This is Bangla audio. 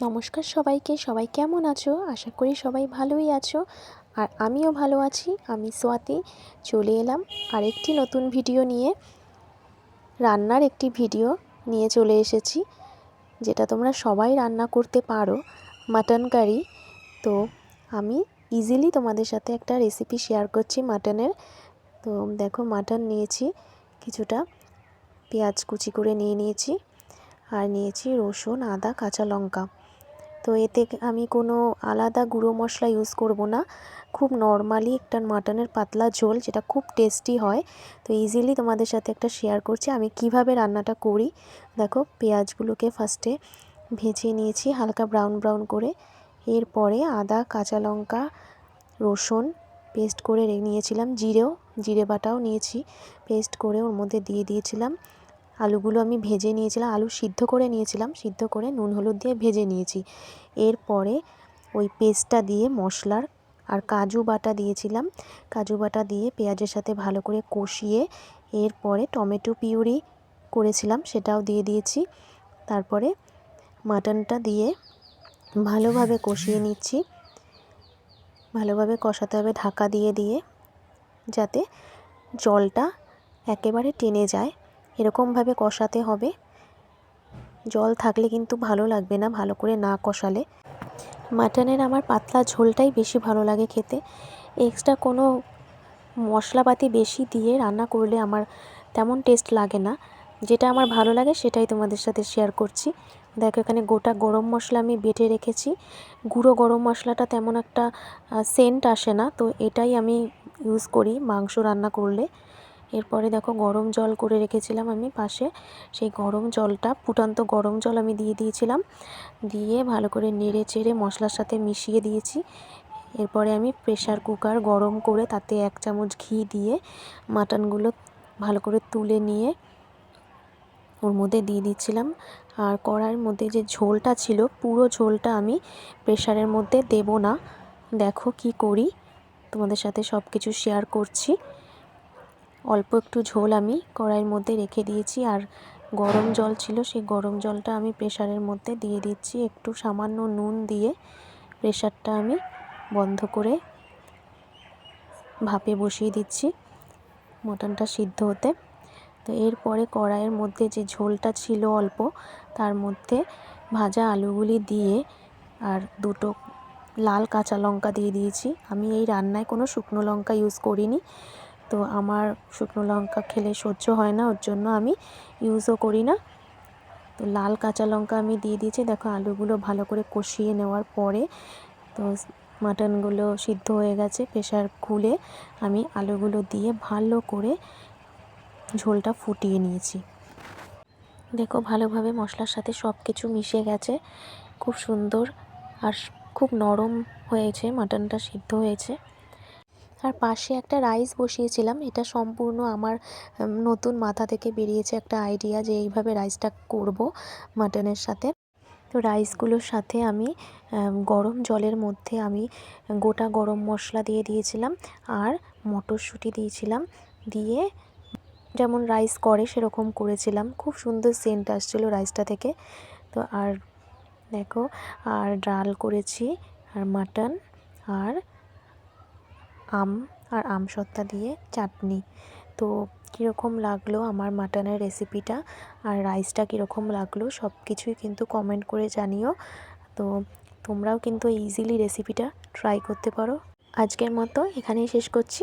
নমস্কার সবাইকে। সবাই কেমন আছো? আশা করি সবাই ভালোই আছো। আর আমিও ভালো আছি। আমি সোয়াতি। চলে এলাম আরেকটি নতুন ভিডিও নিয়ে। রান্নার একটি ভিডিও নিয়ে চলে এসেছি, যেটা তোমরা সবাই রান্না করতে পারো। Mutton curry. তো আমি ইজিলি তোমাদের সাথে একটা রেসিপি শেয়ার করছি মাটনের। তো দেখো, মাটন নিয়েছি, কিছুটা পেঁয়াজ কুচি করে নিয়ে নিয়েছি। আর নিয়েছি রসুন, আদা, কাঁচা লঙ্কা। তো এতে আমি কোনো আলাদা গুঁড়ো মশলা ইউজ করব না। খুব নর্মালি একটা মাটনের পাতলা ঝোল যেটা খুব টেস্টি হয়। তো ইজিলি তোমাদের সাথে একটা শেয়ার করছি। আমি কীভাবে রান্নাটা করি? দেখো, পেঁয়াজগুলোকে ফার্স্টে ভেজে নিয়েছি হালকা ব্রাউন ব্রাউন করে। এরপরে আদা, কাঁচা লঙ্কা, রসুন পেস্ট করে নিয়েছিলাম। জিরেও, জিরে বাটাও নিয়েছি। পেস্ট করে ওর মধ্যে দিয়ে দিয়েছিলাম। আলুগুলো আমি ভেজে নিয়েছিলাম, আলু সিদ্ধ করে নিয়েছিলাম, সিদ্ধ করে নুন হলুদ দিয়ে ভেজে নিয়েছি। এরপরে ওই পেস্টটা দিয়ে মশলার আর কাজু বাটা দিয়েছিলাম। কাজু বাটা দিয়ে পেঁয়াজের সাথে ভালো করে কষিয়ে এরপরে টমেটো পিউরি করেছিলাম, সেটাও দিয়ে দিয়েছি। তারপরে মাটনটা দিয়ে ভালোভাবে কষিয়ে নিচ্ছি। ভালোভাবে কষাতে হবে, ঢাকা দিয়ে দিয়ে, যাতে জলটা একেবারে টেনে যায়। এরকমভাবে কষাতে হবে। জল থাকলে কিন্তু ভালো লাগবে না, ভালো করে না কষালে। মাটনের আমার পাতলা ঝোলটাই বেশি ভালো লাগে খেতে। এক্সট্রা কোনো মশলাপাতি বেশি দিয়ে রান্না করলে আমার তেমন টেস্ট লাগে না। যেটা আমার ভালো লাগে সেটাই তোমাদের সাথে শেয়ার করছি। দেখো এখানে গোটা গরম মশলা আমি বেটে রেখেছি। গুঁড়ো গরম মশলাটা তেমন একটা সেন্ট আসে না, তো এটাই আমি ইউজ করি মাংস রান্না করলে। এরপরে দেখো গরম জল করে রেখেছিলাম আমি পাশে। সেই গরম জলটা, ফুটান্ত গরম জল আমি দিয়ে দিয়েছিলাম। দিয়ে ভালো করে নেড়ে চেড়ে মশলার সাথে মিশিয়ে দিয়েছি। এরপরে আমি প্রেশার কুকার গরম করে তাতে এক চামচ ঘি দিয়ে মাটনগুলো ভালো করে তুলে নিয়ে ওর মধ্যে দিয়ে দিচ্ছিলাম। আর কড়াইয়ের মধ্যে যে ঝোলটা ছিল, পুরো ঝোলটা আমি প্রেশারের মধ্যে দেব না। দেখো কি করি, তোমাদের সাথে সব কিছু শেয়ার করছি। অল্প একটু ঝোল আমি কড়াইয়ের মধ্যে রেখে দিয়েছি আর গরম জল ছিল, সেই গরম জলটা আমি প্রেশারের মধ্যে দিয়ে দিচ্ছি। একটু সামান্য নুন দিয়ে প্রেশারটা আমি বন্ধ করে ভাপে বসিয়ে দিচ্ছি মটনটা সিদ্ধ হতে। তো এরপরে কড়াইয়ের মধ্যে যে ঝোলটা ছিল অল্প, তার মধ্যে ভাজা আলুগুলি দিয়ে আর দুটো লাল কাঁচা লঙ্কা দিয়ে দিয়েছি। আমি এই রান্নায় কোনো শুকনো লঙ্কা ইউজ করিনি। তো আমার শুকনো লঙ্কা খেলে সহ্য হয় না, ওর জন্য আমি ইউজও করি না। তো লাল কাঁচা লঙ্কা আমি দিয়ে দিয়েছি, দেখো আলুগুলো ভালো করে কষিয়ে নেওয়ার পরে তো মাটনগুলো সিদ্ধ হয়ে গেছে প্রেশার খুলে আমি আলুগুলো দিয়ে ভালো করে ঝোলটা ফুটিয়ে নিয়েছি। দেখো ভালোভাবে মশলার সাথে সব কিছু মিশে গেছে, খুব সুন্দর আর খুব নরম হয়েছে, মাটনটা সিদ্ধ হয়েছে। আর পাশে একটা রাইস বসিয়েছিলাম। এটা সম্পূর্ণ আমার নতুন মাথা থেকে বেরিয়েছে একটা আইডিয়া যে এইভাবে রাইসটা করব মাটনের সাথে। তো রাইসগুলোর সাথে আমি গরম জলের মধ্যে আমি গোটা গরম মশলা দিয়ে দিয়েছিলাম আর মটরশুঁটি দিয়েছিলাম। দিয়ে যেমন রাইস করে সেরকম করেছিলাম। খুব সুন্দর সেন্ট আসছিল রাইসটা থেকে। তো আর দেখো, আর ডাল করেছি, আর মাটন, আর আম আর আম আমসত্ত্বা দিয়ে চাটনি। তো কীরকম লাগল আমার মাটনের রেসিপিটা? আর রাইসটা কীরকম লাগল? সব কিছুই কিন্তু কমেন্ট করে জানিও। তো তোমরাও কিন্তু ইজিলি রেসিপিটা ট্রাই করতে পারো। আজকের মতো এখানেই শেষ করছি।